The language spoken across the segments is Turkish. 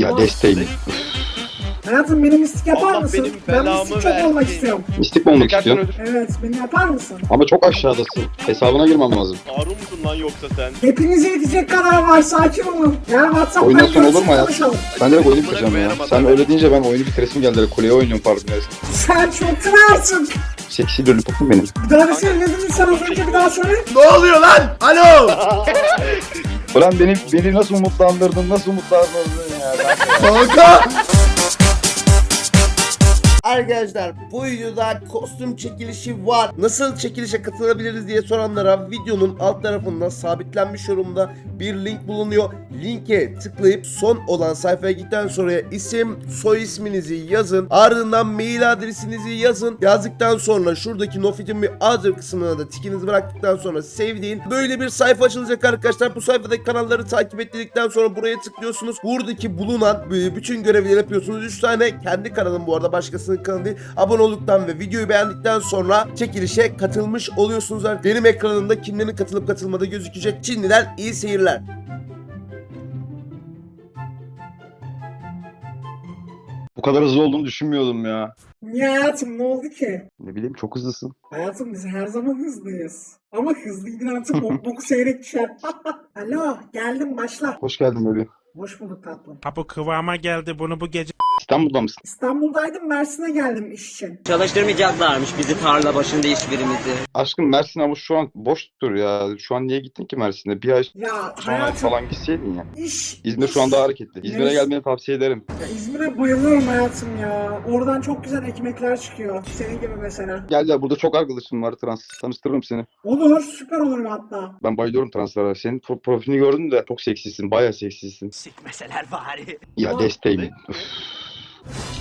Ya desteğim. Hayatım benim mistik yapar Allah mısın? benim Ben belamı mistik çok olmak versin. istiyorum. Mistik mi olmak Teker istiyorsun? öldür. Evet beni yapar mısın? Ama çok aşağıdasın. Hesabına girmem lazım. Harun musun lan yoksa sen? Hepinize yetecek kadar var sakin olun. Ya Whatsapp'tan Oyundan sonra olur mu görüşüp hayat? konuşalım. Ben direkt oyunu bitireceğim ya. Sen öyle deyince ben oyunu bitiresim geldi. Direkt Kuleye oynuyorum farkındaysan. Sen çok tırarsın. Seksi lollipopum benim. Bir daha desene ne dedin sen az önce bir daha söyle. Ne oluyor lan? Alo! Ulan beni, beni nasıl umutlandırdın, nasıl umutlandırdın ya. Kanka! Arkadaşlar bu videoda kostüm çekilişi var. Nasıl çekilişe katılabiliriz diye soranlara videonun alt tarafında sabitlenmiş yorumda bir link bulunuyor. Linke tıklayıp son olan sayfaya gittikten sonra isim, soy isminizi yazın. Ardından mail adresinizi yazın. Yazdıktan sonra şuradaki Nofit'in bir other kısmına da tikinizi bıraktıktan sonra sevdiğin böyle bir sayfa açılacak arkadaşlar. Bu sayfadaki kanalları takip ettikten sonra buraya tıklıyorsunuz. Buradaki bulunan bütün görevleri yapıyorsunuz. 3 tane kendi kanalım bu arada başkasının kanalı değil. Abone olduktan ve videoyu beğendikten sonra çekilişe katılmış oluyorsunuz. Benim ekranımda kimlerin katılıp katılmadığı gözükecek. Şimdiden iyi seyirler. Bu kadar hızlı olduğunu düşünmüyordum ya. Niye hayatım ne oldu ki? Ne bileyim çok hızlısın. Hayatım biz her zaman hızlıyız. Ama hızlıydın artık bok bok seyrek düşer. Alo geldim başla. Hoş geldin bebeğim. Hoş bulduk tatlım. Ha bu kıvama geldi bunu bu gece İstanbul'da mısın? İstanbul'daydım Mersin'e geldim iş için. Çalıştırmayacaklarmış bizi tarla başında hiçbirimizi. Aşkım Mersin ama şu an boştur ya. Şu an niye gittin ki Mersin'e? Bir ay Ya sonra hayatım falan gitseydin ya. iş. İzmir şu an daha hareketli. İzmir'e Neresi? gelmeni tavsiye ederim. Ya İzmir'e bayılıyorum hayatım ya. Oradan çok güzel ekmekler çıkıyor. Senin gibi mesela. Gel gel burada çok arkadaşım var trans. Tanıştırırım seni. Olur süper olur hatta. Ben bayılıyorum translara. Senin pro- profilini gördüm de çok seksisin. Bayağı seksisin. Sikmeseler bari. Ya desteğim.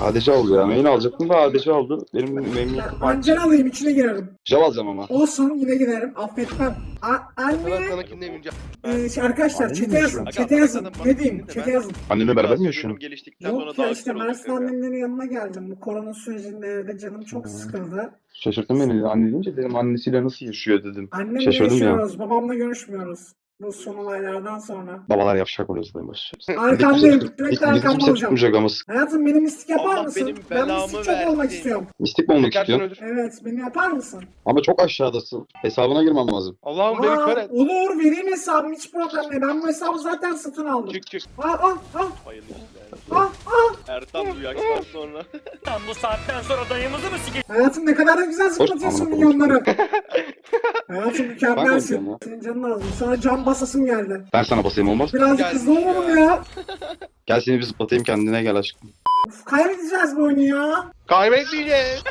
ADC aldı ya. Main alacaktım da ADC aldı. Benim memnuniyetim Ben var. Ancel alayım içine girerim. Jav alacağım ama. Olsun yine giderim. Affetmem. A- anne. Sana kimle evleneceğim? Ee, şey, arkadaşlar çete mi yazın. yaşıyor? Çete yazın. Ne diyeyim? Çete yazın. Annenle beraber mi yaşıyorsun? bölüm Geliştikten sonra Yok daha ya işte güzel olacak Mersin kanka. annemlerin yanına geldim. Bu korona sürecinde evde canım çok sıkıldı. Şaşırttın beni. Anne deyince dedim annesiyle nasıl yaşıyor dedim. Annemle Şaşırdım ya. yaşıyoruz. Babamla görüşmüyoruz. Bu son olaylardan sonra. Babalar yapacak oluyor zaten baş. Biz Sürekli kimse arkamda olacağım. tutmayacak ama Hayatım beni mistik yapar Allah mısın? benim Ben mistik çok olmak istiyorum. mistik mi olmak istiyorsun? Evet beni yapar mısın? Ama çok aşağıdasın. Hesabına girmem lazım. Allah'ım beni kör et. olur vereyim hesabımı hiç problem değil. Ben bu hesabı zaten satın aldım. Çık çık. Aa aa aa Hayırlı işler. aa aa. Ertan bu yaştan sonra. bu saatten sonra dayımızı mı sikeyim? Hayatım ne kadar da güzel zıplatıyorsun milyonları. Hayatım mükemmelsin. ya. Senin canın lazım. Sana can basasım geldi. Ben sana basayım olmaz. Birazcık Gel hızlı olalım ya. Gel seni bir zıplatayım kendine gel aşkım. Uf, kaybedeceğiz bu oyunu ya. Kaybetmeyeceğiz.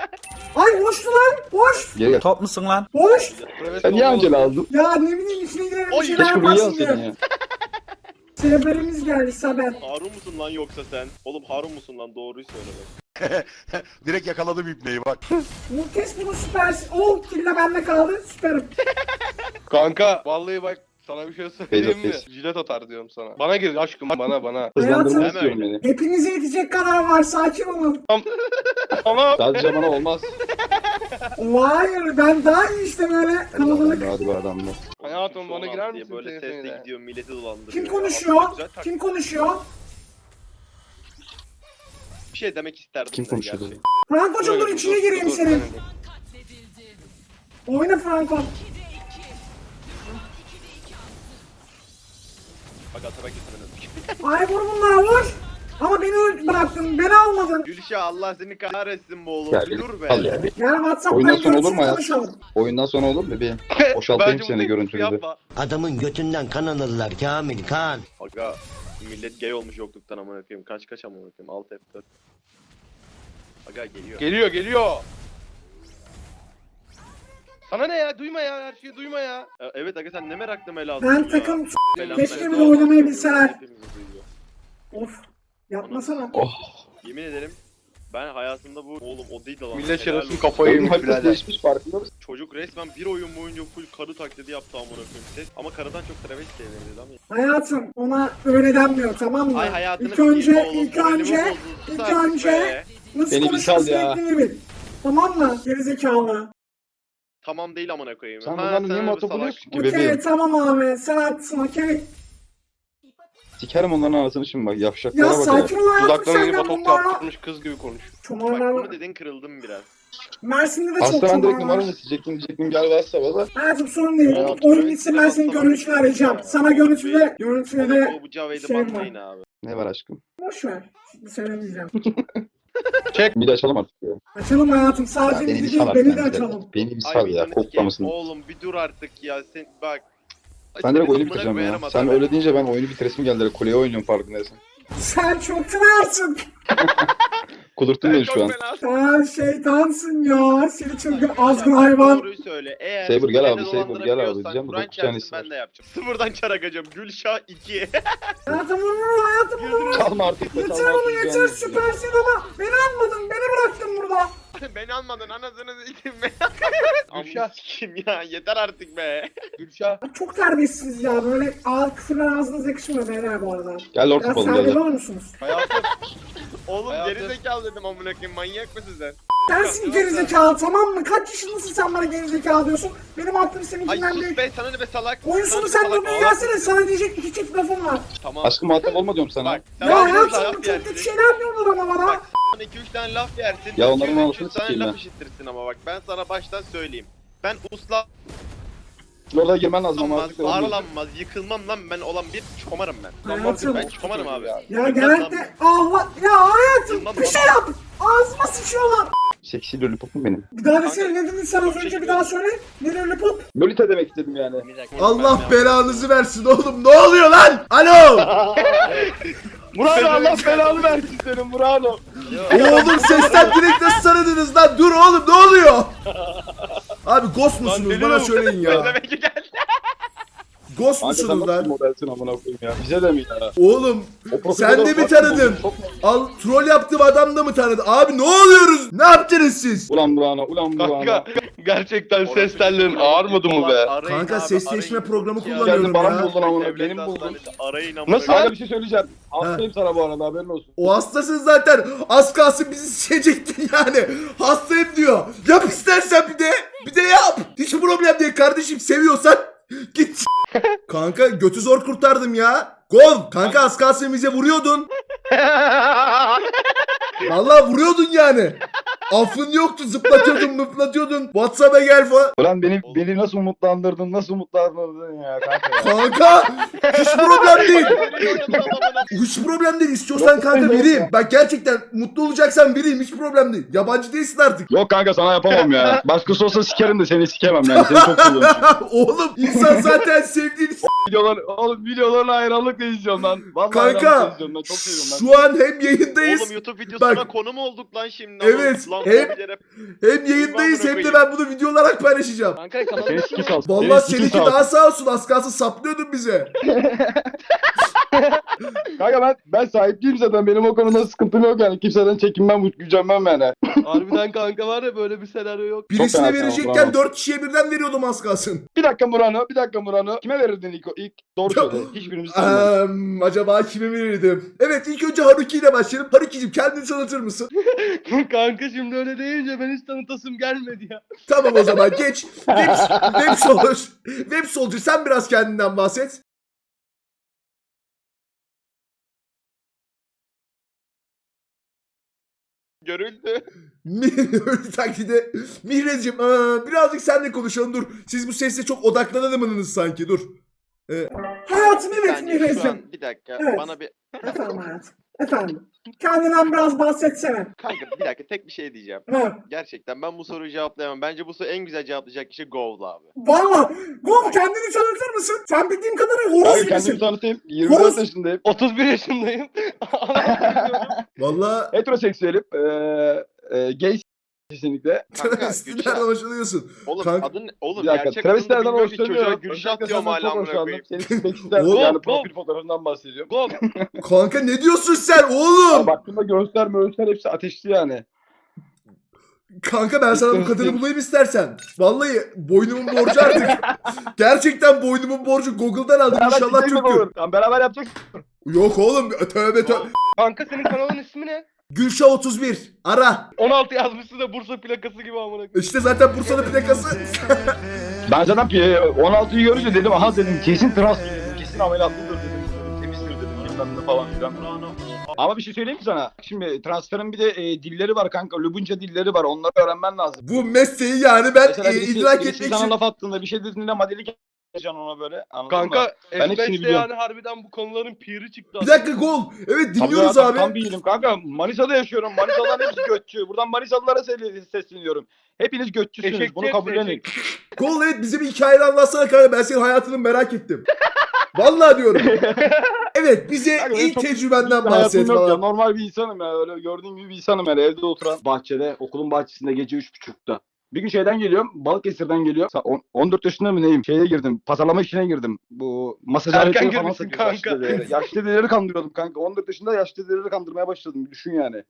Ay boştu lan. Boş. Gel gel. Top musun lan? Boş. Sen niye Angela aldın? Ya ne bileyim içine girelim bir Oy, şeyler ya. Seferimiz geldi Saber. Harun musun lan yoksa sen? Oğlum Harun musun lan doğruyu söyle bak. Direkt yakaladım ipneyi bak. Murkes bunu süpersin. Oh kille bende kaldı. Süperim. Kanka vallahi bak sana bir şey söyleyeyim mi? Face. Jilet atar diyorum sana. Bana gir aşkım bana bana. Hızlandırmak Hayatım- istiyorum beni. Hepinize yetecek kadar var. Sakin olun. Ama Sadece bana olmaz. Hayır ben daha iyi işte böyle kalabalık. Hadi be adamla. hayatım bana girer misin böyle sesle gidiyor milleti dolandırıyor. Kim konuşuyor? Kim konuşuyor? Bir şey demek isterdim. Kim konuşuyordu? Franco'cum dur içine gireyim dur, senin. Oyna Franco. Bak atarak getiremedim. Ay vur bunlara vur. Ama beni öl- bıraktın. Beni almadın. Gülşah Allah seni kahretsin be oğlum. Bir dur be. Al ya bir. Gel Whatsapp'tan Oyundan sonra olur mu görüşürüz hayat? konuşalım. Oyundan sonra olur mu bebeğim? Boşaltayım seni görüntülü. Adamın götünden kan alırlar Kamil kan. Aga millet gay olmuş yokluktan amına koyayım. Kaç kaç amına koyayım. Alt F4. Aga geliyor. Geliyor geliyor. Sana ne ya? Duyma ya. Her şeyi duyma ya. E, Evet aga sen ne meraklı melasın Ben ya. takım s- Belam keşke melam. bir de oynamayı bilseler. Hepimizi duyuyor. Of. Yapmasana. Yemin ederim ben hayatımda bu oğlum o değil de lan. Millet şerefsiz kafayı yemiş birader. değişmiş farkında mısın? Çocuk resmen bir oyun boyunca full karı taklidi yaptı amına koyayım. Ses ama karıdan çok travestiye benziyor ama. Hayatım ona öyle denmiyor tamam mı? Ay hayatını ilk önce, oğlum, ilk önce, ilk önce nasıl Beni bir konuşması sal ya. gerektiğini bil. Tamam mı? Gerizekalı. Tamam değil amına koyayım. Sen Ha, buradan niye bir muhatap salak. oluyorsun ki Okey bebeğim? tamam abi sen haklısın okey. Sikerim onların anasını şimdi bak. Yavşaklara Ya bak ya. sakin ol Dudaklarına sen de bunlarla. yaptırmış kız gibi konuş. Bak bunu dedin kırıldım biraz. Mersin'de de çok Aslında ben direkt çomar numara var. isteyecektim diyecektim gel WhatsApp'a da. Hayatım sorun değil. Ya, Oyun bitsin ben senin görüntünü arayacağım. Sana görüntüde, görüntüde bu Caveydi şey var. bakmayın abi. Ne var aşkım? boş ver. Şimdi söylemeyeceğim. Bir de açalım artık ya. Açalım hayatım. ya Sadece bizi değil beni de artık. açalım. Beni bir sal ya. bir tane Kokla sikeyim. mısın? Oğlum bir dur artık ya sen bak. Ben direkt oyunu bitireceğim ya. Sen öyle deyince ben oyunu bitiresim geldi. direkt. Kuleye oynuyorum farkındaysan. Sen çok fenasın. Kudurttun beni şu an. Sen şeytansın ya. Seni çılgın azgın hayvan. Doğruyu söyle. Eğer Saber, gel abi, Saber, gel abi. Diyeceğim Kur'an dokuz tane çarpsın isim ben de yapacağım. Sıfırdan çar akacağım. Gülşah 2. Hayatım vurur hayatım vurur. Çalma artık da Yeter çalma onu yeter süpersin ama beni almadın beni bıraktın burada. Beni almadın anasını sikeyim be. Gülşah. Sikeyim ya yeter artık be. Gülşah. Çok terbiyesiz ya böyle ağır küfürler ağzınıza yakışmıyor beyler bu arada. Gel Lord Biraz yapalım gel saygılı olur musunuz? Hayatım. Oğlum Hayatım. gerizekalı dedim amına koyayım manyak mısın sen? Sensin gerizekalı tamam mı? Kaç yaşındasın sen bana gerizekalı diyorsun? Benim aklım Ay seninkinden sus büyük. be sana ne be salak. Oyun Sana sonu ne sen salak, buraya Allah- gelsene sana diyecek iki çift lafım var. Tamam. Aşkım muhatap olma diyorum sana. Bak sen Ya hayatım laf çok kötü şeyler diyorlar ama bana. Bak. 2-3 tane laf yersin. Ya onların 200-300 anasını tane sikeyim laf ben. işittirsin ama bak ben sana baştan söyleyeyim. Ben uslanmaz, Orada girmen lazım ama artık. olmuyor. ağırlanmaz, yıkılmam lan ben olan bir çomarım ben. Hayatım. Ben çomarım abi. Ya lan. Allah ya hayatım bir şey yap. Ağzıma sıçıyorlar. Seksi lollipopum benim. Bir daha desene ne dedin sen az önce bir daha söyle. Ne lollipop? Lolita demek istedim yani. Allah belanızı versin oğlum. Ne oluyor lan? Alo. Murano Allah belanı versin senin Murano. Oğlum sesten direkt nasıl tanıdınız lan? Dur oğlum ne oluyor? Abi ghost musunuz? Bana söyleyin ya. Ghost Kanka sen musunuz nasıl lan? modelsin amına koyayım ya. Bize de mi ya? Oğlum O Sen de mi tanıdın? Çok... al troll yaptığım adam da mı tanıdı? Abi ne oluyoruz? Ne yaptınız siz? Ulan Murano, ulan. Kanka gerçekten ses tellerin ağırmadı mı be? Arayın Kanka abi, ses değiştirme arayın. programı kullanıyorum bana ya. buldun amına Devlet benim buldun. hastanesi, Arayın amına Nasıl? Kanka bir şey söyleyeceğim. Hastayım sana bu arada haberin olsun. O hastasın zaten. Az kalsın bizi sıçacaktın yani. Hastayım diyor. Yap istersen bir de. Bir de yap. Hiç problem değil kardeşim. Seviyorsan git. Kanka götü zor kurtardım ya. Gol. Kanka az kalsın bize vuruyordun. Vallahi vuruyordun yani. Affın yoktu. Zıplatıyordun, mıplatıyordun. WhatsApp'a gel falan. Ulan beni beni nasıl umutlandırdın, nasıl umutlandırdın ya kanka ya. Kanka hiç problem değil. Hiç problem değil. İstiyorsan kanka vereyim. Bak gerçekten mutlu olacaksan vereyim. Hiç problem değil. Yabancı değilsin artık. Yok kanka sana yapamam ya. Başkası olsa sikerim de seni sikemem yani. Seni çok seviyorum. Oğlum insan zaten sevdiğini s- Videolar, oğlum videolarla hayranlıkla izliyorum lan. Vallahi Kanka hayranlıkla izliyorum. Çok seviyorum ben. şu an hem yayındayız Oğlum YouTube videosuna Bak. konu mu olduk lan şimdi? Evet, Lan hep- hem yayındayız hem de ben bunu video olarak paylaşacağım. Kanka sal. Vallahi seni seninki daha sağ olsun az kalsın saplıyordun bize. Kanka ben, ben sahipliyim zaten. Benim o konuda sıkıntım yok yani. Kimseden çekinmem, gücenmem yani. Harbiden kanka var ya böyle bir senaryo yok. Birisine fena, verecekken dört kişiye birden veriyordum az kalsın. Bir dakika Murano, bir dakika Murano. Kime verirdin ilk? ilk doğru söyle. Hiçbirimizi tanımadık. Eee, acaba kime verirdim? Evet ilk önce Haruki ile başlayalım. Haruki'cim kendini tanıtır mısın? kanka şimdi öyle deyince ben hiç tanıtasım gelmedi ya. tamam o zaman geç. Web, web Soldier. Web Soldier sen biraz kendinden bahset. Görüldü. Ölü taklidi. Mihreciğim aa, birazcık senle konuşalım dur. Siz bu sesle çok odaklanamadınız sanki dur. Hayatım Bir evet saniye, şu Mihret'cim. an bir dakika Evet. bana bir Efendim hayatım. Efendim. Kendinden biraz bahsetsene. kanka bir dakika tek bir şey diyeceğim. Gerçekten ben bu soruyu cevaplayamam. Bence bu soru en güzel cevaplayacak kişi Gov'lu abi. Valla. Gol kendini tanıtır mısın? Sen bildiğim kadarıyla horoz Abi kendimi gibisin. tanıtayım. 24 Horoz. yaşındayım. 31 yaşındayım. Valla Heteroseksüelim. Ee, e, gay kesinlikle. Gülşah. hoşlanıyorsun. Oğlum Kanka- adın oğlum Bir dakika. gerçek adını Travestilerden bilmiyorum ki çocuğa hoşlanıyorum. Diyorum senden hala çok amına hoşlandım. koyayım. Seni silmek isterdim. Oğlum, yani oğlum. profil fotoğrafından bahsediyorum. Gol. Kanka ne diyorsun sen oğlum? Baktığımda göğüsler möğüsler hepsi ateşli yani. Kanka ben sana bu kadını bulayım istersen. Vallahi boynumun borcu artık. Gerçekten boynumun borcu Google'dan aldım. Beraber İnşallah gidecek mi olur? Tamam beraber yapacak. Yok oğlum tövbe tövbe. Kanka senin kanalın ismi ne? Gülşah 31. Ara. 16 yazmışsın da Bursa plakası gibi amına koyayım. İşte zaten Bursa'nın plakası. Ben zaten pi- 16'yı görünce dedim aha dedim kesin trans. Kesin ameliyatlıdır dedim. Temizdir dedim. bilmem ne falan filan. Ama bir şey söyleyeyim mi sana? Şimdi transferin bir de e, dilleri var kanka. Lubunca dilleri var. Onları öğrenmen lazım. Bu mesleği yani ben Mesela e, birisi, idrak birisi etmek sana için... laf attığında bir şey dediğinde maddelik yapacaksın ona böyle. Anladın mı? Kanka Ben hepsini F5'te biliyorum. yani harbiden bu konuların piri çıktı. Bir dakika gol. Evet Tabii dinliyoruz abi. Tam bilim kanka. Manisa'da yaşıyorum. Manisa'dan hepsi götçü. Buradan Manisalılara se- sesleniyorum. Hepiniz götçüsünüz. Eşekçi Bunu hepsi, kabullenin. eşek. Gol evet bize bir hikayeni anlatsana kanka ben senin hayatını merak ettim. Vallahi diyorum. Evet bize Kanka benim ilk çok tecrübenden hayatım bahset yok ya. falan. Normal bir insanım ya. Öyle gördüğün gibi bir insanım yani. Evde oturan bahçede, okulun bahçesinde gece üç buçukta. Bir gün şeyden geliyorum. Balıkesir'den geliyorum. Sa- on- 14 yaşında mı neyim? Şeye girdim. Pazarlama işine girdim. Bu masaj aletleri falan satıyoruz yaşlı kanka. dedeleri. Yaşlı dedeleri kandırıyordum kanka. 14 yaşında yaşlı dedeleri kandırmaya başladım. Düşün yani.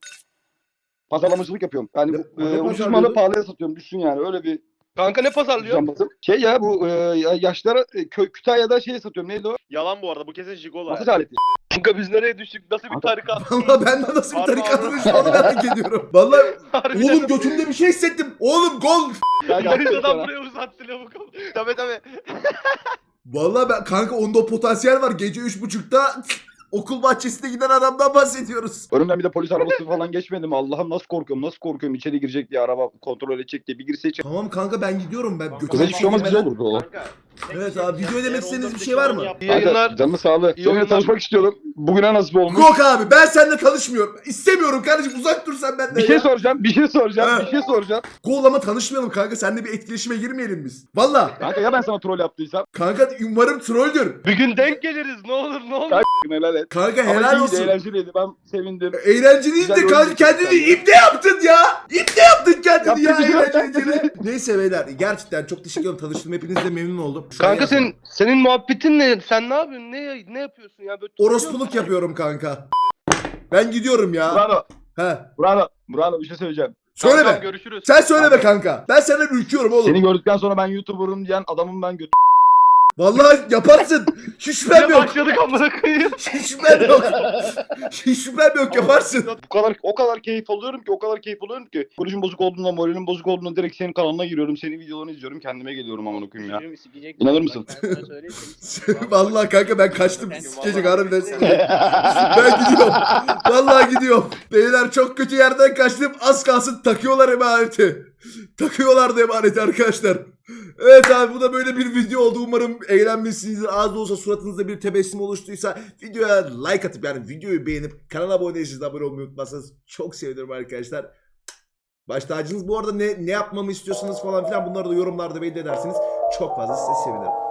Pazarlamacılık yapıyorum. Yani Ne- e, ucuz malı pahalıya satıyorum. Düşün yani. Öyle bir Kanka ne pazarlıyor? cambazım. Şey ya bu e, ya- yaşlara e, kö, Kütahya'da şey satıyorum. Neydi o? Yalan bu arada bu kesin Jigola. Masaj aleti. Kanka biz nereye düştük? Nasıl bir Kanka- tarikat? Valla ben de nasıl bir Harbi tarikat abi. olmuş onu merak ediyorum. Valla Harbiden oğlum götümde bir şey hissettim. Oğlum gol. Ben yaptım Manisa'dan sana. buraya uzattı lavuk. Tabii tabii. Valla ben kanka onda o potansiyel var. Gece üç buçukta okul bahçesinde giden adamdan bahsediyoruz. Önümden bir de polis arabası falan geçmedi mi? Allah'ım nasıl korkuyorum nasıl korkuyorum içeri girecek diye araba kontrol edecek diye bir girse içeri. Tamam kanka ben gidiyorum ben. Kıza Götüme hiçbir şey olmaz güzel olurdu o. Kanka. Evet abi, video Eğer demek istediğiniz bir şey var mı? İyi yayınlar. Kanka, canı sağlığı. Seninle oyunlar. tanışmak istiyordum. Bugüne nasip olmuş. Yok abi ben seninle tanışmıyorum. İstemiyorum kardeşim uzak dur sen benden Bir şey ya. soracağım, bir şey soracağım, Ha. bir şey soracağım. Gol ama tanışmayalım kanka. Seninle bir etkileşime girmeyelim biz. Valla. Kanka ya ben sana troll yaptıysam? Kanka umarım trolldür. Bir gün denk geliriz ne olur ne olur. Kanka helal et. Kanka Ama helal iyiydi, olsun. eğlenceliydi. Ben sevindim. Eğlenceliydi Güzel de kanka oynamışsın kendini ipte yaptın ya. İpte yaptın kendini ya Yaptım, yaptım. eğlenceli. Neyse beyler gerçekten çok teşekkür ederim. Tanıştığım hepinizle memnun oldum. Kanka yazın. sen senin muhabbetin ne? Sen ne yapıyorsun? Ne ne yapıyorsun ya? Böyle Orospuluk yapıyorum kanka. Ben gidiyorum ya. Murano, He. Murano, Murano bir şey söyleyeceğim. Söyleme. Tamam, görüşürüz. Sen söyleme kanka. Ben senden ürküyorum oğlum. Seni gördükten sonra ben YouTuber'ım diyen adamım ben götü. Vallahi yaparsın. Hiç şüphem yok. başladık amına koyayım. Hiç şüphem yok. Hiç şüphem yok yaparsın. Bu kadar o kadar keyif alıyorum ki, o kadar keyif alıyorum ki. Psikolojim bozuk olduğunda, moralim bozuk olduğunda direkt senin kanalına giriyorum, senin videolarını izliyorum, kendime geliyorum amına koyayım ya. İnanır mısın? Vallahi kanka ben kaçtım. Sikecek harbiden seni. Ben gidiyorum. Vallahi gidiyorum. Beyler çok kötü yerden kaçtım. Az kalsın takıyorlar emaneti. Takıyorlardı emaneti arkadaşlar. Evet abi bu da böyle bir video oldu. Umarım eğlenmişsinizdir. Az da olsa suratınızda bir tebessüm oluştuysa videoya like atıp yani videoyu beğenip kanala abone değilseniz abone olmayı unutmazsanız çok sevinirim arkadaşlar. Baş tacınız bu arada ne, ne yapmamı istiyorsanız falan filan bunları da yorumlarda belli edersiniz. Çok fazla size sevinirim.